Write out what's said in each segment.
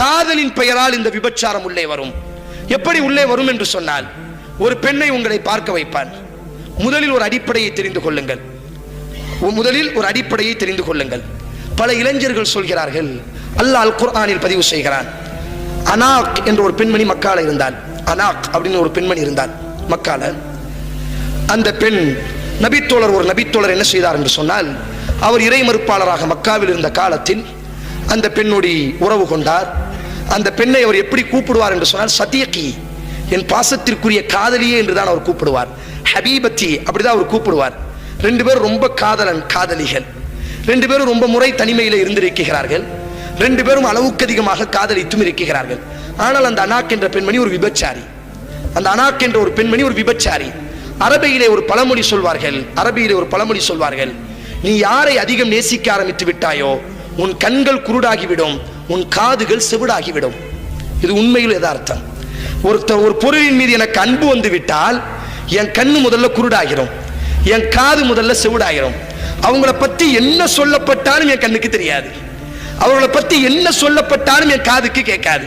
காதலின் பெயரால் இந்த விபச்சாரம் உள்ளே வரும். எப்படி உள்ளே வரும் என்று சொன்னால் ஒரு பெண்ணை உங்களை பார்க்க வைப்பான் முதலில் ஒரு அடிப்படையை தெரிந்து கொள்ளுங்கள். முதலில் ஒரு அடிப்படையை தெரிந்து கொள்ளுங்கள். பல இளைஞர்கள் சொல்கிறார்கள் அல்லாஹ் அல் குர்ஆனில் பதிவு செய்கிறான். அனாக் என்ற ஒரு பெண்மணி மக்கால இருந்தால் அனாக் அப்படின்னு ஒரு பெண்மணி இருந்தால் மக்கால அந்த பெண் நபித்தோழர் ஒரு நபித்தோழர் என்ன செய்தார் என்று சொன்னால் அவர் இறை மறுப்பாளராக மக்காவில் இருந்த காலத்தில் அந்த பெண்ணோடி உறவு கொண்டார். அந்த பெண்ணை அவர் எப்படி கூப்பிடுவார் என்று சொன்னால் சத்தியக்கி என் பாசத்திற்குரிய காதலியே என்றுதான் அவர் கூப்பிடுவார். ஹபீபத்தி அப்படிதான் அவர் கூப்பிடுவார். ரெண்டு பேரும் ரொம்ப காதலன் காதலிகள். ரெண்டு பேரும் ரொம்ப முறை தனிமையில் இருந்திருக்கிறார்கள். ரெண்டு பேரும் அளவுக்கு அதிகமாக காதலித்தும் இருக்கிறார்கள். ஆனால் அந்த அனாக் என்ற பெண்மணி ஒரு விபச்சாரி. அந்த அனாக் என்ற ஒரு பெண்மணி ஒரு விபச்சாரி. அரபியிலே ஒரு பழமொழி சொல்வார்கள். அரபியிலே ஒரு பழமொழி சொல்வார்கள். நீ யாரை அதிகம் நேசிக்க ஆரம்பித்து விட்டாயோ உன் கண்கள் குருடாகிவிடும். உன் காதுகள் செவிடாகிவிடும். இது உண்மையில் யதார்த்தம். ஒருத்தர் ஒரு பொருளின் மீது எனக்கு அன்பு வந்து விட்டால் என் கண்ணு முதல்ல குருடாகிறோம் என் காது முதல்ல செவிடாகிரும். அவங்கள பத்தி என்ன சொல்லப்பட்டாலும் என் கண்ணுக்கு தெரியாது. அவங்கள பத்தி என்ன சொல்லப்பட்டாலும் என் காதுக்கு கேட்காது.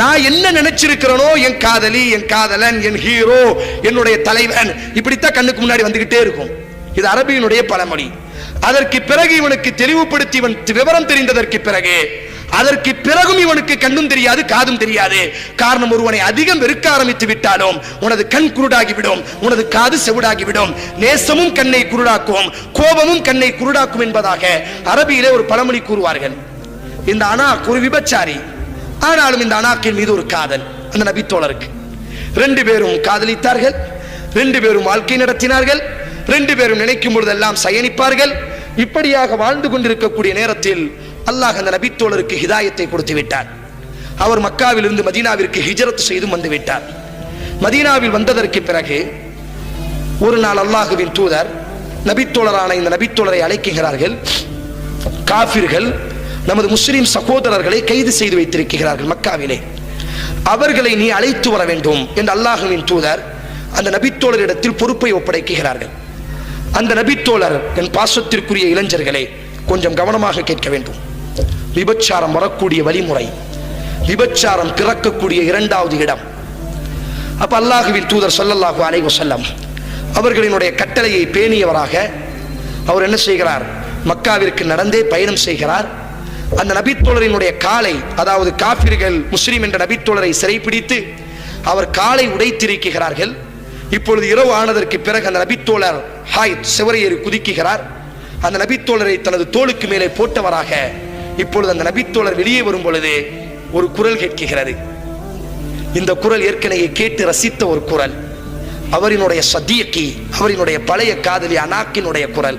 நான் என்ன நினைச்சிருக்கிறனோ என் காதலி என் காதலன் என் ஹீரோ என்னுடைய தலைவன் இப்படித்தான் கண்ணுக்கு முன்னாடி வந்துகிட்டே இருக்கும். இது அரபியினுடைய பழமொழி. அதற்கு பிறகு இவனுக்கு தெளிவுபடுத்தி இவன் விவரம் தெரிந்ததற்கு பிறகு அதற்கு பிறகும் இவனுக்கு கண்ணும் தெரியாது காதும் தெரியாது. காரணம் ஒருவனை அதிகம் வெறுக்க ஆரம்பித்து விட்டாலும் உனது கண் குருடாகிவிடும் உனது காது செவிடாகிவிடும். நேசமும் கண்ணை குருடாக்கும் கோபமும் கண்ணை குருடாக்கும் என்பதாக அரபியிலே ஒரு பழமொழி கூறுவார்கள். இந்த அனாக் ஒரு விபச்சாரி ஆனாலும் இந்த அனாக்கின் மீது ஒரு காதல் அந்த நபித்தோழருக்கு. ரெண்டு பேரும் காதலித்தார்கள் ரெண்டு பேரும் வாழ்க்கை நடத்தினார்கள் ரெண்டு பேரும் நினைக்கும் பொழுதெல்லாம் சயனிப்பார்கள். இப்படியாக வாழ்ந்து கொண்டிருக்கக்கூடிய நேரத்தில் அல்லாஹ் அந்த நபித்தோழருக்கு ஹிதாயத்தை கொடுத்து விட்டார் அவர் மக்காவிலிருந்து மதீனாவிற்கு ஹிஜரத் செய்தும் வந்து விட்டார் மதீனாவில் வந்ததற்கு பிறகு ஒரு நாள் அல்லாஹுவின் தூதர் நபித்தோழரான இந்த நபித்தோழரை அழைக்குகிறார்கள். காபிர்கள் நமது முஸ்லிம் சகோதரர்களை கைது செய்து வைத்திருக்கிறார்கள் மக்காவிலே. அவர்களை நீ அழைத்து வர வேண்டும் என்று அல்லாஹுவின் தூதர் அந்த நபித்தோழரிடத்தில் பொறுப்பை ஒப்படைக்குகிறார்கள் அந்த நபித்தோழர் என் பாசத்திற்குரிய இளைஞர்களை கொஞ்சம் கவனமாக கேட்க வேண்டும். விபச்சாரம் வரக்கூடிய வழிமுறை. விபச்சாரம் பிறக்கக்கூடிய இரண்டாவது இடம். அப்ப அல்லாஹுவின் தூதர் சொல்லல்லாஹு அலைஹி செல்லம் அவர்களினுடைய கட்டளையை பேணியவராக அவர் என்ன செய்கிறார்? மக்காவிற்கு நடந்தே பயணம் செய்கிறார். அந்த நபித்தோழரினுடைய காலை அதாவது காபிர்கள் முஸ்லிம் என்ற நபித்தோழரை சிறைப்பிடித்து அவர் காலை உடைத்திருக்கிறார்கள். இப்பொழுது இரவு ஆனதற்கு பிறகு அந்த நபித்தோழர் ஹாய் சிவரையேறி குதிக்குகிறார். அந்த நபித்தோழரை தனது தோளுக்கு மேலே போட்டவராக இப்பொழுது அந்த நபித்தோழர் வெளியே வரும் பொழுது ஒரு குரல் கேட்கிறது. இந்த குரல் ஏற்கனவே கேட்டு ரசித்த ஒரு குரல். அவரினுடைய சத்தியக்கி அவரினுடைய பழைய காதலி அனாக்கினுடைய குரல்.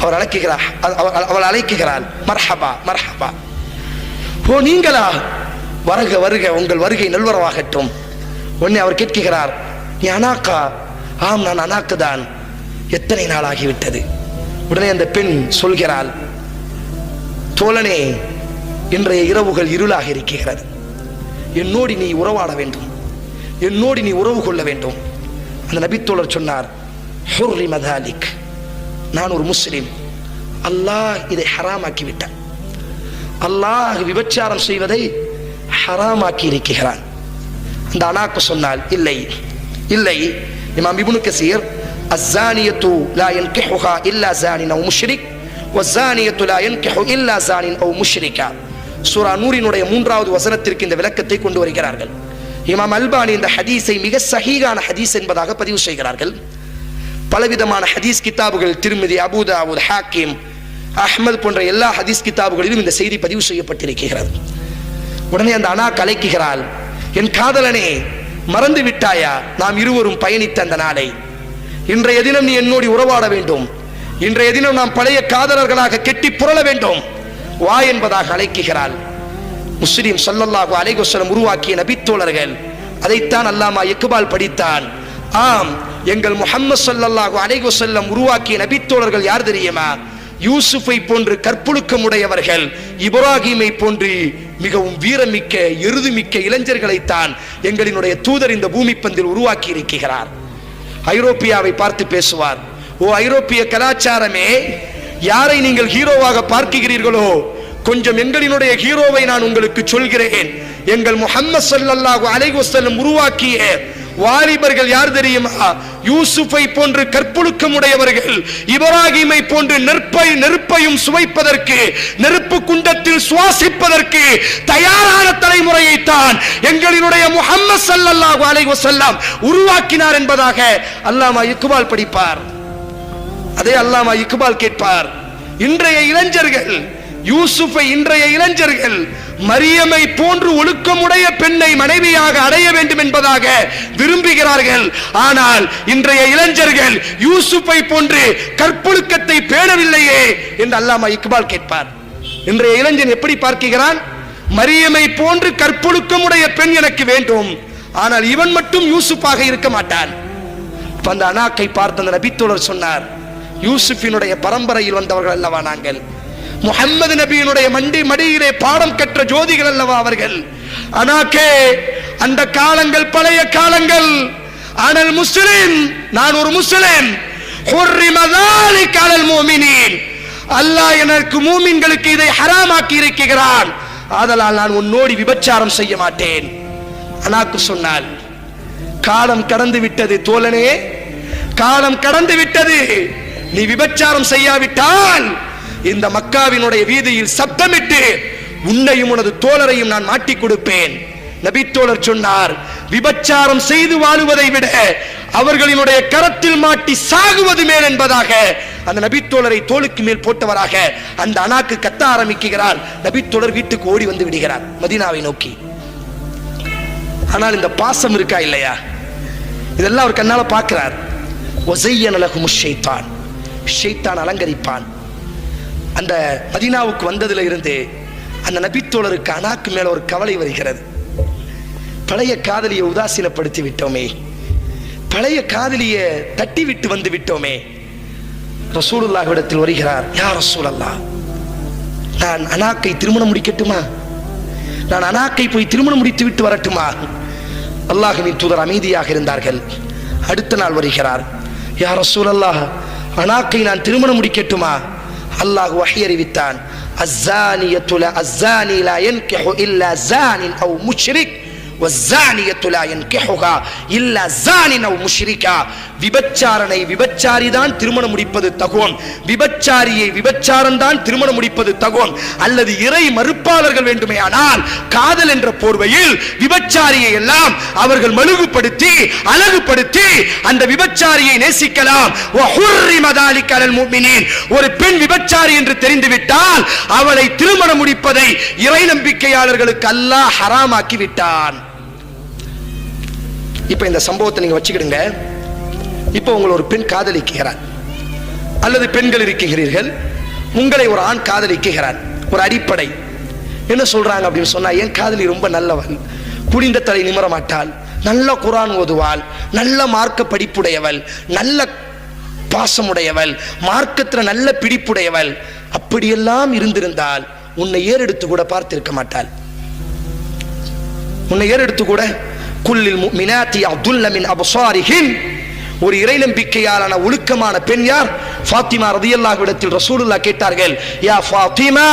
அவர் அழைக்குகிறார் அவள் அழைக்குகிறாள் மர்ஹபா மர்ஹபா. ஓ நீங்களா? வருக வருக உங்கள் வருகை நல்வரவாகட்டும். உடனே அவர் கேட்கிறார் நீ அனாக்கா? ஆம் நான் அனாக்கு தான் எத்தனை நாள் ஆகிவிட்டது உடனே அந்த பெண் சொல்கிறாள் தோழனே இன்றைய இரவுகள் இருளாக இருக்கிறது. என்னோடு நீ உறவாட வேண்டும். என்னோடு நீ உறவு கொள்ள வேண்டும். அந்த நபித்தோழர் சொன்னார் ஹுர்ரி மதாலிக் நான் ஒரு முஸ்லீம். அல்லாஹ் இதை ஹராமாக்கிவிட்டான் அல்லாஹ் விபச்சாரம் செய்வதை ஹராமாக்கி இருக்கிறான். அந்த அனாக்கு சொன்னால் இல்லை இல்லை இமாம் இபுனு கசீர் அஸ்ஸானியத்து லா யன்கிஹுஹா இல்லா ஸானின் அவ் முஷ்ரிக். வசானியத்துலா என்கிஹு இல்லா சானின் ஓ முஷ்ரிகா. சூரா நூரினுடைய மூன்றாவது வசனத்திற்கு இந்த விளக்கத்தை கொண்டு வருகிறார்கள். இமாம் அல்பானி இந்த ஹதீஸை மிக சஹீகான ஹதீஸ் என்பதாக பதிவு செய்கிறார்கள். பலவிதமான ஹதீஸ் கிதாபுகள் திருமதி அபுதாவுத் ஹாக்கிம் அஹ்மது போன்ற எல்லா ஹதீஸ் கிதாபுகளிலும் இந்த செய்தி பதிவு செய்யப்பட்டிருக்கிறது. உடனே அந்த அனா கலைக்குகிறாள் என் காதலனே மறந்து விட்டாயா? நாம் இருவரும் பயணித்த அந்த நாளை. இன்றைய தினம் நீ என்னோடு உறவாட வேண்டும். இன்றைய தினம் நாம் பழைய காதலர்களாக கெட்டி புரள வேண்டும். வா என்பதாக அழைக்குகிறாள் முஸ்லிம் சல்லல்லாஹு அலைகுசலம் உருவாக்கிய நபித்தோழர்கள். அதைத்தான் அல்லாமா இக்பால் படித்தான். ஆம் எங்கள் முஹம்மது சல்லல்லாஹு அலைகுசல்லம் உருவாக்கிய நபித்தோழர்கள் யார் தெரியுமா? யூசுஃபை போன்று கற்புழுக்கம் உடையவர்கள் இப்ராஹிமை போன்று மிகவும் வீரமிக்க எருதுமிக்க இளைஞர்களைத்தான் எங்களினுடைய தூதர் இந்த பூமி பந்தில் உருவாக்கி இருக்கிறார் ஐரோப்பியாவை பார்த்து பேசுவார். ஓ ஐரோப்பிய கலாச்சாரமே யாரை நீங்கள் ஹீரோவாக பார்க்கிறீர்களோ கொஞ்சம் எங்களினுடைய ஹீரோவை நான் உங்களுக்கு சொல்கிறேன். எங்கள் முஹம்மது சல்லாஹு அலைஹி உருவாக்கிய வாலிபர்கள் யார் தெரியுமா? யூசுஃபை போன்று கற்பொழுக்கமுடையவர்கள் இப்ராஹிமை போன்று நெருப்பை நெருப்பையும் சுவைப்பதற்கு நெருப்பு குண்டத்தில் சுவாசிப்பதற்கு தயாரான தலைமுறையை தான் எங்களினுடைய முஹம்மது சல்லாஹு அலைஹி உருவாக்கினார் என்பதாக அல்லாமா இக்பால் படிப்பார். அதே அல்லாமா இக்பால் கேட்பார். இன்றைய இளைஞர்கள் யூசுஃபை இன்றைய இளைஞர்கள் மரியமை போன்று ஒழுக்கமுடைய பெண்ணை மனைவியாக அடைய வேண்டும் என்பதாக விரும்புகிறார்கள். ஆனால் இன்றைய இளைஞர்கள் யூசுஃபை போன்று கற்பொழுக்கத்தை பேணவில்லையே என்று அல்லாமா இக்பால் கேட்பார். இன்றைய இளைஞன் எப்படி பார்க்கிறான்? மரியமை போன்று கற்பொழுக்கமுடைய பெண் எனக்கு வேண்டும். ஆனால் இவன் மட்டும் யூசுப்பாக இருக்க மாட்டான். அந்த அனாக்கை பார்த்த அந்த நபித்தோழர் சொன்னார் யூசுஃபினுடைய பரம்பரையில் வந்தவர்கள் அல்லவா நாங்கள்? முகம்மது நபியினுடைய மண்டி மடியிலே பாடம் கற்ற ஜோதிகள் அல்லவா அவர்கள்? அனாக்கே அந்த காலங்கள் பழைய காலங்கள். ஆனால் முஸ்லிம் நான் ஒரு முஸ்லிம். அல்லாஹ் எனக்கு மூமின்களுக்கு இதை ஹராமாக்கி இருக்கிறான். ஆதலால் நான் உன்னோடி விபச்சாரம் செய்ய மாட்டேன். அனாக்கு சொன்னால் காலம் கடந்து விட்டது தோழனே. காலம் கடந்து விட்டது. நீ விபச்சாரம் செய்யாவிட்டால் இந்த மக்காவினுடைய வீதியில் சத்தமிட்டு உன்னையும் உனது தோழரையும் நான் மாட்டிக் கொடுப்பேன். நபித்தோழர் சொன்னார் விபச்சாரம் செய்து வாழுவதை விட அவர்களினுடைய கரத்தில் மாட்டி சாகுவது மேல் என்பதாக. அந்த நபித்தோழரை தோளுக்கு மேல் போட்டவராக அந்த அனாக்கு கத்த ஆரம்பிக்கிறார். நபித்தோழர் வீட்டுக்கு ஓடி வந்து விடுகிறார் மதீனாவை நோக்கி. ஆனால் இந்த பாசம் இருக்கா இல்லையா? இதெல்லாம் அவர் கண்ணால பார்க்கிறார். ஒசையன் முஷைத்தான் ஷெய்தான் அலங்கரிப்பான். அந்த மதீனாவுக்கு வந்ததுல இருந்து அந்த நபித்தோழருக்கு அனாக்கு மேல ஒரு கவலை வருகிறது. பழைய காதலியை உதாசீனப்படுத்தி விட்டோமே. பழைய காதலியை தட்டி விட்டு வந்து விட்டோமே. ரசூலுல்லாஹ்விடத்தில் வருகிறார் யார் ரசூலல்லா நான் அனாக்கை திருமணம் முடிக்கட்டுமா? நான் அனாக்கை போய் திருமணம் முடித்து விட்டு வரட்டுமா? அல்லாஹுவின் தூதர் அமைதியாக இருந்தார்கள். அடுத்த நாள் வருகிறார் யார் ரசூலல்லாஹ் அனாக்கை நான் திருமணம் முடிக்கட்டுமா அல்லாஹ் வஹி அறிவித்தான் அஸ்ஸானியத்து லா அஸ்ஸானி லா யன்கிஹு இல்லா ஸானின் அவ் முஷ்ரிக் விபச்சாரனை விபச்சாரி தான் திருமணம் முடிப்பது தகுவம். விபச்சாரியை விபச்சாரன் தான் திருமணம் முடிப்பது தகுவம். அல்லது இறை மறுப்பாளர்கள் வேண்டுமே ஆனால் காதல் என்ற போர்வையில் விபச்சாரியை எல்லாம் அவர்கள் மழுகுபடுத்தி அழகுபடுத்தி அந்த விபச்சாரியை நேசிக்கலாம். ஒரு பெண் விபச்சாரி என்று தெரிந்துவிட்டால் அவளை திருமணம் முடிப்பதை இறை நம்பிக்கையாளர்களுக்கு அல்லாஹ் ஹராமாக்கி விட்டான். இப்ப இந்த சம்பவத்தை நீங்க வச்சுக்கிடுங்க. இப்போ உங்களை ஒரு பெண் காதலிக்கிறார். அல்லது பெண்கள் இருக்கிறீர்கள். உங்களை ஒரு ஆண் காதலிக்கிறார். ஒரு அடிப்படை. என்ன சொல்றாங்க அப்படின்னு சொன்னால் என் காதலி ரொம்ப நல்லவன். குடிந்த தலை நிமர மாட்டாள் நல்ல குரான் ஓதுவாள். நல்ல மார்க்க படிப்புடையவள். நல்ல பாசமுடையவள். மார்க்கத்துல நல்ல பிடிப்புடையவள். அப்படியெல்லாம் இருந்திருந்தால் உன்னை ஏறெடுத்து கூட பார்த்திருக்க மாட்டாள். உன்னை ஏறெடுத்து கூட குல்லில் மினாத்தி அப்துல்ல மின் அபசாரிஹின். ஒரு இறை நம்பிக்கையாலான ஒழுக்கமான பெண் யார்? ஃபாத்திமா ரதியல்லாஹ் இடத்தில் ரசூலுல்லா கேட்டார்கள் யா ஃபாத்திமா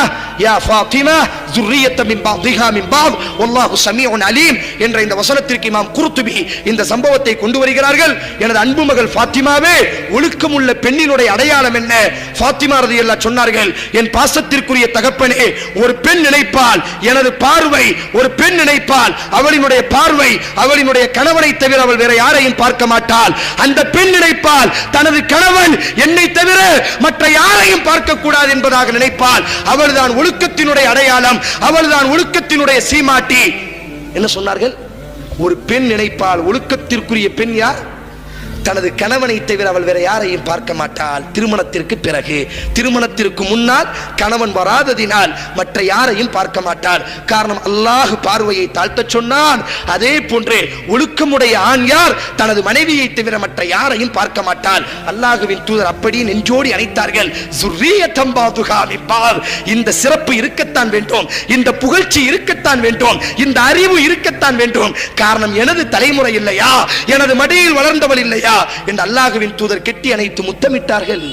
யா ஃபாத்திமா துர்ரியத்த மின்பா திஹா மின்பா ஒல்லாஹு சமீஉன் அலீம் என்ற இந்த வசனத்திற்கு இமாம் குருத்துபி இந்த சம்பவத்தை கொண்டு வருகிறார்கள். எனது அன்பு மகள் ஃபாத்திமாவே ஒழுக்கமுள்ள பெண்ணினுடைய அடையாளம் என்ன? ஃபாத்திமா ரதியல்லாஹ் சொன்னார்கள் என் பாசத்திற்குரிய தகப்பனே ஒரு பெண் நினைப்பால் எனது பார்வை ஒரு பெண் நினைப்பால் அவளினுடைய பார்வை அவளினுடைய கணவனை தவிர அவள் வேற யாரையும் பார்க்க மாட்டாள். அந்த பெண் நினைப்பால் தனது கணவன் என்னை தவிர மற்ற யாரையும் பார்க்க கூடாது என்பதாக நினைப்பால் அவள்தான் ஒழுக்கத்தினுடைய அடையாளம் அவள்தான் ஒழுக்கத்தினுடைய சீமாட்டி. என்ன சொன்னார்கள்? ஒரு பெண் நினைப்பால் ஒழுக்கத்திற்குரிய பெண் யார்? தனது கணவனை தவிர அவள் வேற யாரையும் பார்க்க மாட்டாள். திருமணத்திற்கு பிறகு. திருமணத்திற்கு முன்னால் கணவன் வராததினால் மற்ற யாரையும் பார்க்க மாட்டாள். காரணம் அல்லாஹ் பார்வையை தாழ்த்தச் சொன்னான். அதே போன்று ஒழுக்கமுடைய ஆண் யார்? தனது மனைவியை தவிர மற்ற யாரையும் பார்க்க மாட்டாள். அல்லாஹுவின் தூதர் அப்படி நெஞ்சோடி அணைத்தார்கள். இந்த சிறப்பு இருக்கத்தான் வேண்டும். இந்த புகழ்ச்சி இருக்கத்தான் வேண்டும். இந்த அறிவு இருக்கத்தான் வேண்டும். காரணம் எனது தலைமுறை இல்லையா? எனது மடியில் வளர்ந்தவள் இல்லையா? என்று அல்லாஹுவின் தூதர் கெட்டி அணைத்து முத்தமிட்டார்கள்.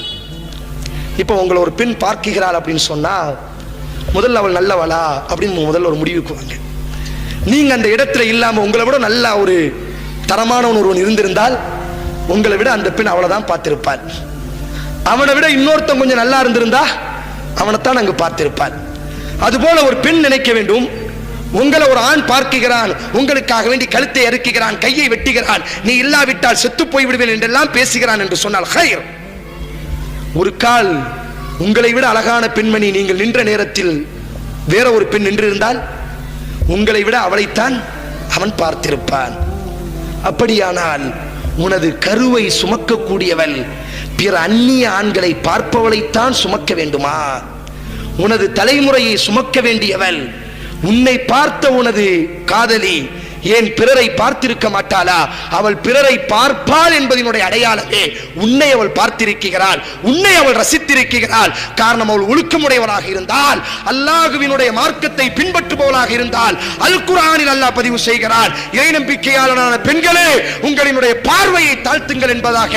இப்போ உங்களை ஒரு பெண் பார்க்குகிறாள் அப்படின்னு சொன்னா முதல்ல அவள் நல்லவளா? அப்படின்னு முதல்ல ஒரு முடிவுக்கு வாங்க. நீங்க அந்த இடத்துல இல்லாம உங்களை விட நல்ல ஒரு தரமானவன் ஒருவன் இருந்திருந்தால் உங்களை விட அந்த பெண் அவளை தான் பார்த்திருப்பாள். அவனை விட இன்னொருத்தன் கொஞ்சம் நல்லா இருந்திருந்தா அவனைத்தான் அங்கு பார்த்திருப்பாள். அதுபோல ஒரு பெண் நினைக்க வேண்டும். உங்களை ஒரு ஆண் பார்க்குகிறான் உங்களுக்காக வேண்டி கழுத்தை அறுக்குகிறான் கையை வெட்டுகிறான். நீ இல்லாவிட்டால் செத்து போய்விடுவேன் என்றெல்லாம் பேசுகிறான் என்று சொன்னால் ஹயர் ஒரு கால் உங்களை விட அழகான பெண்மணி நீங்கள் நின்ற நேரத்தில் வேற ஒரு பெண் நின்றிருந்தால் உங்களை விட அவளைத்தான் அவன் பார்த்திருப்பான். அப்படியானால் உனது கருவை சுமக்கக்கூடியவள் பிற அந்நிய ஆண்களை பார்ப்பவளைத்தான் சுமக்க வேண்டுமா? உனது தலைமுறையை சுமக்க வேண்டியவள் உன்னை பார்த்த உனது காதலி ஏன் பிறரை பார்த்திருக்க மாட்டாளா? அவள் பிறரை பார்ப்பாள் என்பதனுடைய அடையாளமே உன்னை அவள் பார்த்திருக்கிறாள் உன்னை அவள் ரசித்திருக்கிறாள். காரணம் அவள் ஒழுக்கமுடையவளாக இருந்தால் அல்லாஹுவினுடைய மார்க்கத்தை பின்பற்றுபவளாக இருந்தால் அல் குரானில் அல்லாஹ் பதிவு செய்கிறாள் இறை நம்பிக்கையாளரான பெண்களே உங்களினுடைய பார்வையை தாழ்த்துங்கள் என்பதாக.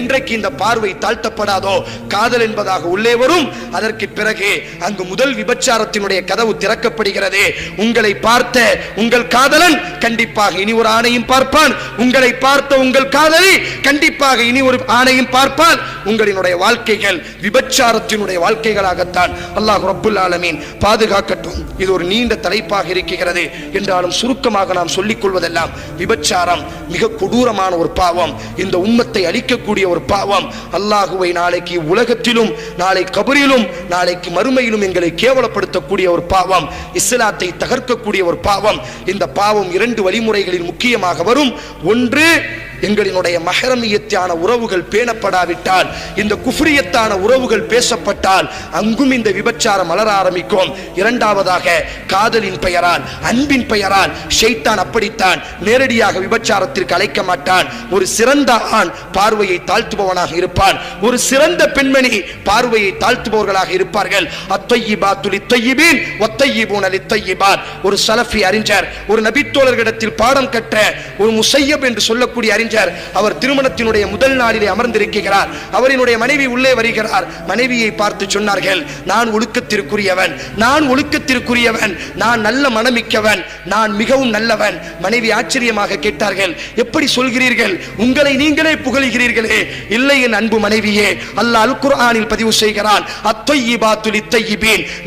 என்றைக்கு இந்த பார்வை தாழ்த்தப்படாதோ காதல் என்பதாக உள்ளே வரும். அதற்கு பிறகு அங்கு முதல் விபச்சாரத்தினுடைய கதவு திறக்கப்படுகிறது. உங்களை பார்த்த உங்கள் காதலன் கண்டிப்பாக இனி ஒரு ஆணையும் பார்ப்பான். உங்களை பார்த்த உங்கள் காதலி கண்டிப்பாக இனி ஒரு ஆணையும் பார்ப்பான். உங்களினுடைய வாழ்க்கைகள் விபச்சாரத்தினுடைய வாழ்க்கைகளாகத்தான் அல்லாஹ் ரப்புல் ஆலமீன் பாதுகாக்கட்டும். இது ஒரு நீண்ட தலைப்பாக இருக்கிறது. என்றாலும் சுருக்கமாக நாம் சொல்லிக் கொள்வதெல்லாம் விபச்சாரம் மிக கொடூரமான ஒரு பாவம். இந்த உம்மத்தை அழிக்கக்கூடிய ஒரு பாவம். அல்லாஹுவை நாளைக்கு உலகத்திலும் நாளை கபரிலும் நாளைக்கு மறுமையிலும் எங்களை கேவலப்படுத்தக்கூடிய ஒரு பாவம். இஸ்லாத்தை தகர்க்கக்கூடிய ஒரு பாவம். இந்த பாவம் இரண்டு வழிமுறைகளில் முக்கியமாக வரும். ஒன்று எங்களினுடைய மகரமியத்தான உறவுகள் பேணப்படாவிட்டால் இந்த குஃப்ரியத்தான உறவுகள் பேசப்பட்டால் அங்கும் இந்த விபச்சாரம் மலர ஆரம்பிக்கும். இரண்டாவதாக காதலின் பெயரால் அன்பின் பெயரால் ஷெய்தான் அப்படித்தான் நேரடியாக விபச்சாரத்திற்கு அழைக்க மாட்டான். ஒரு சிறந்த ஆண் பார்வையை தாழ்த்துபவனாக இருப்பான். ஒரு சிறந்த பெண்மணி பார்வையை தாழ்த்துபவர்களாக இருப்பார்கள். அத்தொய்யிபா துளி தொய்யிபீன் ஒத்தையிபூன் அலி தொய்யிபார் ஒரு சலஃபி அறிஞர் ஒரு நபித்தோழர்களிடத்தில் பாடம் கற்ற ஒரு முசையப் என்று சொல்லக்கூடிய அறிஞர் அவர் திருமணத்தினுடைய முதல் நாளிலே அமர்ந்திருக்கிறார். அவரினுடைய மனைவி உள்ளே வருகிறார். மனைவியை பார்த்து சொன்னார்கள் நான் ஒழுக்கத்திற்குரியவன் நான் ஒழுக்கத்திற்குரியவன் நான் நல்ல மனமிக்கவன் நான் மிகவும் நல்லவன். மனைவி ஆச்சரியமாக கேட்டார்கள் எப்படி சொல்கிறீர்கள்? உங்களை நீங்களே புகழ்கிறீர்களே. இல்லை என் அன்பு மனைவியே அல்லாஹ் அல் குர்ஆனில் பதிவு செய்கிறான்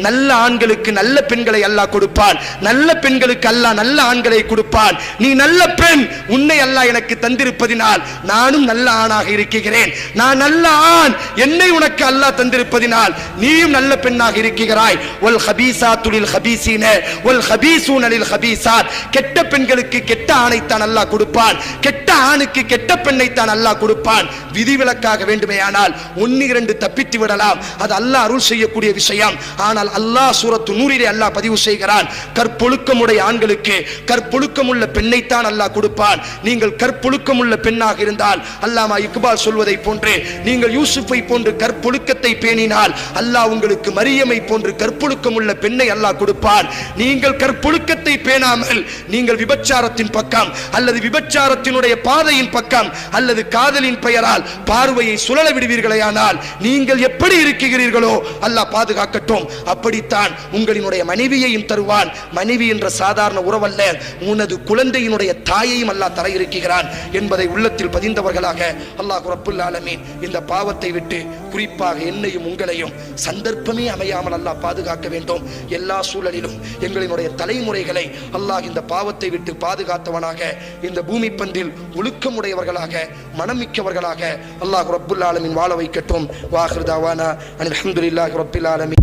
நல்ல ஆண்களுக்கு நல்ல பெண்களை அல்லாஹ் கொடுப்பான். நல்ல பெண்களுக்கு அல்லாஹ் நல்ல ஆண்களை கொடுப்பான். நீ நல்ல பெண் உன்னை அல்லாஹ் எனக்கு தந்திருப்பதினால் நானும் நல்ல ஆணாக இருக்கிறேன். நான் நல்ல ஆண் என்னை உனக்கு அல்லாஹ் தந்திருப்பதினால் நீயும் நல்ல பெண்ணாக இருக்கிறாய். ஒல் துளில் ஹபீசீன ஒல் ஹபீசூனலில் ஹபீசாத் கெட்ட பெண்களுக்கு கெட்ட ஆணைத்தான் அல்லாஹ் கொடுப்பான். கெட்ட ஆணுக்கு கெட்ட பெண்ணைத்தான் அல்லாஹ் கொடுப்பான். விதிவிலக்காக வேண்டுமேயானால் ஒன்னு இரண்டு தப்பித்து விடலாம். அது அல்லாஹ் அருள் செய்யக்கூடிய விஷயம். ஆனால் அல்லாஹ் சூரத்து நூறிலே அல்லாஹ் பதிவு செய்கிறான். கற்பொழுக்கமுடைய ஆண்களுக்கு கற்பொழுக்கமுள்ள பெண்ணைத்தான் அல்லாஹ் கொடுப்பான். நீங்கள் கற்பொழுக்கமுள்ள பெண்ணாக இருந்தால் அல்லாமா இக்பால் சொல்வதை போன்று நீங்கள் யூசுஃபை போன்று கற்பொழுக்கத்தை பேணினால் அல்லாஹ் உங்களுக்கு மரியமை போன்று கற்பொழுக்கமுள்ள பெண்ணை அல்லாஹ் கொடுப்பான். நீங்கள் கற்பொழுக்கத்தை பேணாமல் நீங்கள் விபச்சாரத்தின் பக்கம் அல்லது விபச்சாரத்தினுடைய பாதையின் பக்கம் அல்லது காதலின் பெயரால் பார்வையை சுழல விடுவீர்களேயானால் நீங்கள் எப்படி இருக்கிறீர்களோ அல்லாஹ் பாதுகாக்கட்டும். அப்படித்தான் உங்களினுடைய மனைவியையும் தருவான். மனைவி என்ற சாதாரண உறவல்ல உனது குழந்தையினுடைய தாயையும் அல்லாஹ் தர இருக்கிறான் என்பதை உள்ளத்தில் பதிந்தவர்களாக அல்லாஹ் ரப்புல் ஆலமீன் இந்த பாவத்தை விட்டு குறிப்பாக என்னையும் உங்களையும் சந்தர்ப்பமே அமையாமல் அல்லாஹ் பாதுகாக்க வேண்டும். எல்லா சூழலிலும் எங்களினுடைய தலைமுறைகளை அல்லாஹ் இந்த பாவத்தை விட்டு பாதுகாத்த பாதுகாத்தவனாக இந்த பூமி பந்தில் ஒழுக்கமுடையவர்களாக மனமிக்கவர்களாக அல்லாஹ் ரப்புல் ஆலமின் வாழ வைக்கட்டும். வாஹிருதாவானா அனில் அஹமதுல்லாஹி ரப்பில் ஆலமின்.